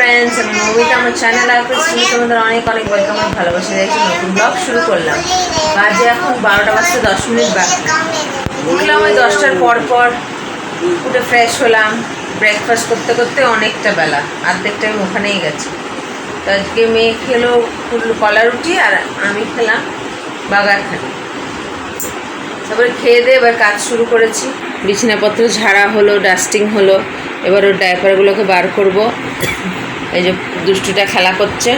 Friends আমি মৌমিতা আমার channel তুমি তোমাদের অনেক অনেক ওয়েলকাম আর ভালোবাসা দিয়েছি নতুন ব্লগ শুরু করলাম। বাজে এখন বারোটা বাজতে দশ মিনিট বাকি। উঠলাম ওই দশটার পর পর, উঠে ফ্রেশ হলাম। ব্রেকফাস্ট করতে করতে অনেকটা বেলা অর্ধেক টাইম ওখানেই গেছে। তো আজকে মেয়ে খেলো কুল্লু কলা রুটি আর আমি খেলাম বাগার খানি তারপরে খেয়ে দিয়ে এবার কাজ শুরু করেছি। বিছানাপত্র ঝাড়া হলো ডাস্টিং হলো। এবার ওর ডাইপারগুলোকে বার করব। এই যে দুষ্টুটা খেলা করছে।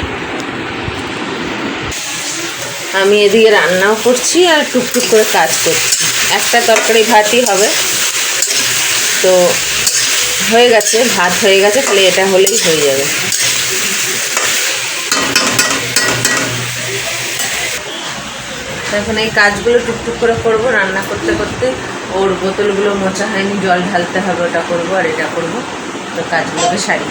আমি এদিকে রান্নাও করছি আর টুকটুক করে কাজ করছি। একটা তরকারি ভাতই হবে। তো হয়ে গেছে, ভাত হয়ে গেছে, তাহলে এটা হলেই হয়ে যাবে। এখন এই কাজগুলো টুকটুক করে করব, রান্না করতে করতে। ওর বোতলগুলো মোচা হয়নি, জল ঢালতে হবে, ওটা করব আর এটা করব। তো কাজগুলোকে সারি।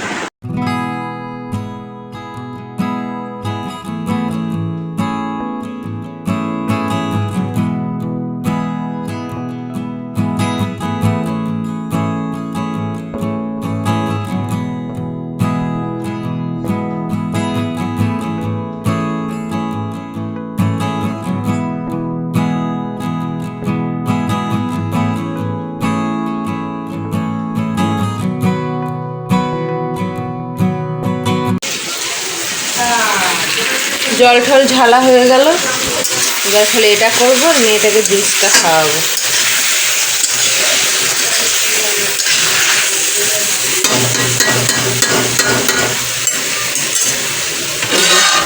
জল ঠল ঝালা হয়ে গেল। এবার খালি এটা করব মেয়েটাকে জুসটা খাওয়াবো।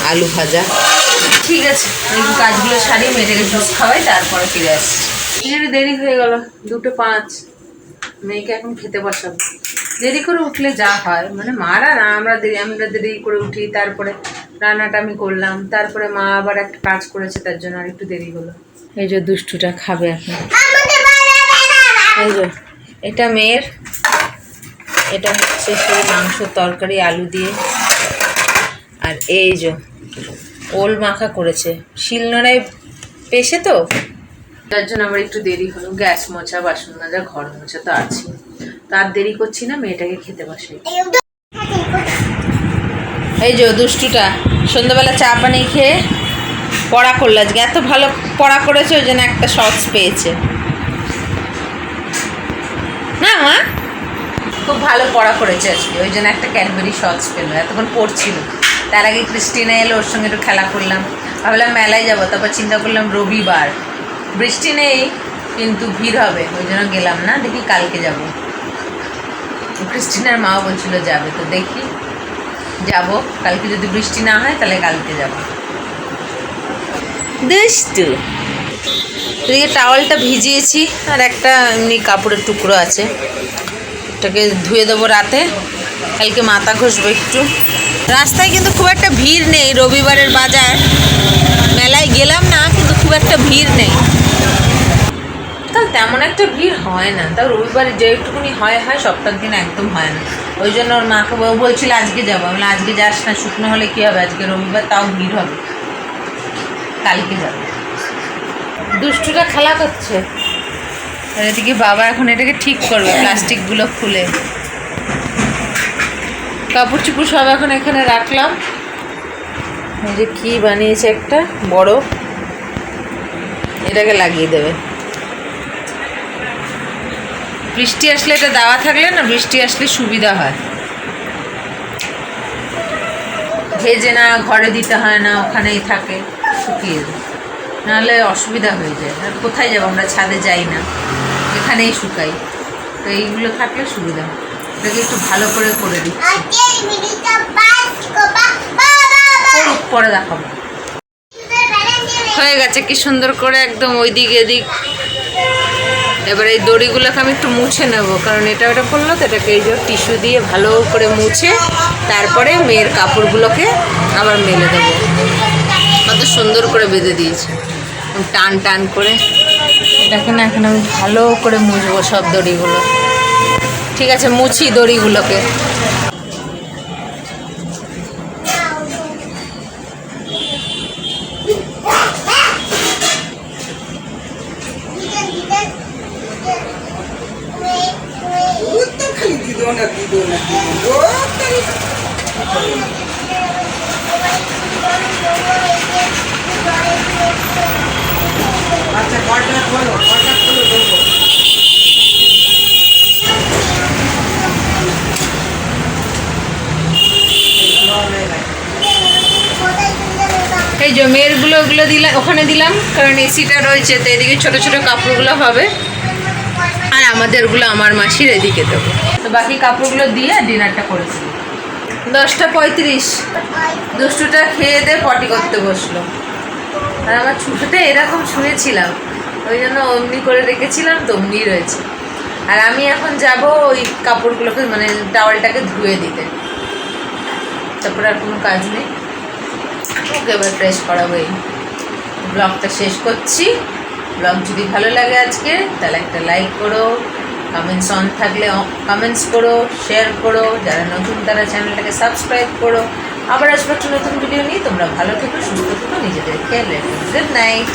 আলু ভাজা। ঠিক আছে এই কাজগুলো সারি মেয়েটাকে জুস খাওয়াই তারপরে ফিরে আসছি। একটু দেরি হয়ে গেল দুটো পাঁচ। মেয়েকে এখন খেতে বসাবো। দেরি করে উঠলে যা হয় মানে মারা না আমরা দেরি আমরা দেরি করে উঠি তারপরে রান্নাটা আমি করলাম। তারপরে মা আবার একটা কাজ করেছে তার জন্য আর একটু দেরি হলো। এই যে দুষ্টুটা খাবে এখন। এই যে এটা মেয়ের। এটা হচ্ছে সেই মাংস তরকারি আলু দিয়ে। আর এই যে ওল মাখা করেছে। শিলনোড়ায় পেশে তো? তার জন্য আমার একটু দেরি হলো। গ্যাস মোছা বাসন মাজা ঘর মোছা তো আছে তার দেরি করছি না মেয়েটাকে খেতে বসাই এই যে দুষ্টুটা, সন্ধ্যাবেলা চা পানি খেয়ে পড়া করল আজকে। এত ভালো পড়া করেছে, ওই জন্য একটা শর্টস পেয়েছে। না, মা? খুব ভালো পড়া করেছে আজকে, ওই জন্য একটা ক্যাডবেরি শর্টস পেল, এতক্ষণ পড়ছিল। তার আগে ক্রিস্টিনা এলো, ওর সঙ্গে একটু খেলা করলাম। ভাবলাম মেলায় যাব, তারপর চিন্তা করলাম রবিবার। বৃষ্টি নেই, কিন্তু ভিড় হবে, ওই জন্য গেলাম না, দেখি কালকে যাব। ক্রিস্টিনার মাও বলছিল যাবে, তো দেখি। যাব। কালকে যদি বৃষ্টি না হয়, তাহলে কালকে যাব। দুষ্টু। এদিকে টাওয়ালটা ভিজিয়েছি, আর একটা এমনি কাপড়ের টুকরো আছে। এটাকে ধুয়ে দেবো রাতে। কালকে মাথা ঘষবো একটু। রাস্তায় কিন্তু খুব একটা ভিড় নেই রবিবারের বাজার। মেলায় গেলাম না, কিন্তু খুব একটা ভিড় নেই। তাহলে তেমন একটা ভিড় হয় না। তাও রবিবারে যেটুকুনি হয় হয় সপ্তাহ দিন একদম হয় না। ওই জন্য ওর মাকে ও বলছিল আজকে যাব। আমি আজকে যাস না শুকনো হলে কী হবে? আজকে রবিবার তাও ভিড় হবে। কালকে যাব। দুষ্টুটা খেলা করছে। আর এদিকে বাবা এখন এটাকে ঠিক করবে প্লাস্টিকগুলো খুলে। কাপড় চুপড় সব এখন এখানে রাখলাম। এই যে কী বানিয়েছে একটা বড়। এটাকে লাগিয়ে দেবে। বৃষ্টি আসলে এটা দেওয়া থাকলে না বৃষ্টি আসলে সুবিধা হয়। ভেজে না, ঘরে দিতে হয় না, ওখানেই থাকে, শুকিয়ে। নাহলে অসুবিধা হয়ে যায়। আর কোথায় যাব? আমরা ছাদে যাই না। এখানেই শুকাই। তো এইগুলো থাকলে সুবিধা। এটাকে একটু ভালো করে করে দিচ্ছি। পরে দেখাবো। হয়ে গেছে কি সুন্দর করে একদম ওই দিক এদিক। এবার এই দড়িগুলোকে আমি একটু মুছে নেব, কারণ এটা ওটা করল তো, এটাকে এই যে টিস্যু দিয়ে ভালো করে মুছে তারপরে মেয়ের কাপড়গুলোকে আবার মেলে দেবো। কত সুন্দর করে বেঁধে দিয়েছে। টান টান করে। এটাকে না, এখন আমি ভালো করে মুছবো সব দড়িগুলো। ঠিক আছে, মুছি দড়িগুলোকে খালি দিদো না দিদো না দিদো করব আচ্ছা কয়টা খোলো? দেখো। এই জমেরগুলো ওগুলো দিলাম ওখানে দিলাম, কারণ এসিটা রয়েছে, তো এদিকে ছোট ছোট কাপড়গুলো হবে। আর আমাদেরগুলো আমার মাসির এদিকে দেবো। তো বাকি কাপড়গুলো দিয়ে ডিনারটা করেছি দশটা পঁয়ত্রিশ। দুষ্টুটা খেয়ে দিয়ে পটি করতে বসল। আর আমার ছুটোতে এরকম শুয়েছিলাম ওই জন্য অমনি করে রেখেছিলাম, তো অমনি রয়েছে। আর আমি এখন যাব ওই কাপড়গুলোকে মানে টাওয়ালটাকে ধুয়ে দিতে। তারপরে আর কোনো কাজ নেই। ওকে, এবার ফ্রেশ করাবো এই। ব্লগটা শেষ করছি। ব্লগ যদি ভালো লাগে আজকে, তাহলে একটা লাইক করো। কমেন্টস অন থাকলে কমেন্টস করো শেয়ার করো যারা নতুন তারা চ্যানেলটাকে সাবস্ক্রাইব করো আবার আসব একটা নতুন ভিডিও নিয়ে। তোমরা ভালো থেকো, সুস্থ থেকো, নিজেদের খেয়াল রেখো। Good night